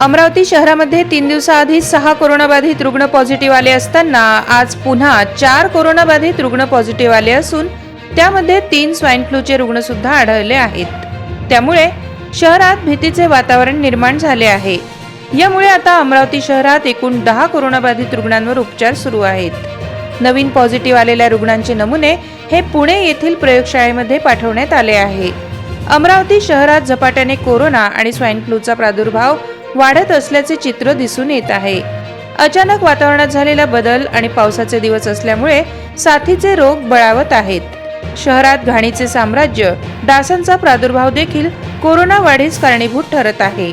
अमरावती शहरामध्ये तीन दिवसाआधी सहा कोरोनाबाधित रुग्ण पॉझिटिव्ह आले असताना आज पुन्हा चार कोरोनाबाधित रुग्ण पॉझिटिव्ह आले असून त्यामध्ये तीन स्वाईन फ्लूचे रुग्ण सुद्धा आढळले आहेत. त्यामुळे शहरात भीतीचे वातावरण निर्माण झाले आहे. यामुळे आता अमरावती शहरात एकूण दहा कोरोनाबाधित रुग्णांवर उपचार सुरू आहेत. नवीन पॉझिटिव्ह आलेल्या रुग्णांचे नमुने हे पुणे येथील प्रयोगशाळेमध्ये पाठवण्यात आले आहे. अमरावती शहरात झपाट्याने कोरोना आणि स्वाईन फ्लूचा प्रादुर्भाव वाढत असल्याचे चित्र दिसून येत आहे. अचानक वातावरणात झालेला बदल आणि पावसाचे दिवस असल्यामुळे साथीचे रोग बळावत आहेत. शहरात घाणीचे साम्राज्य डासांचा प्रादुर्भाव देखील कोरोना वाढीस कारणीभूत ठरत आहे.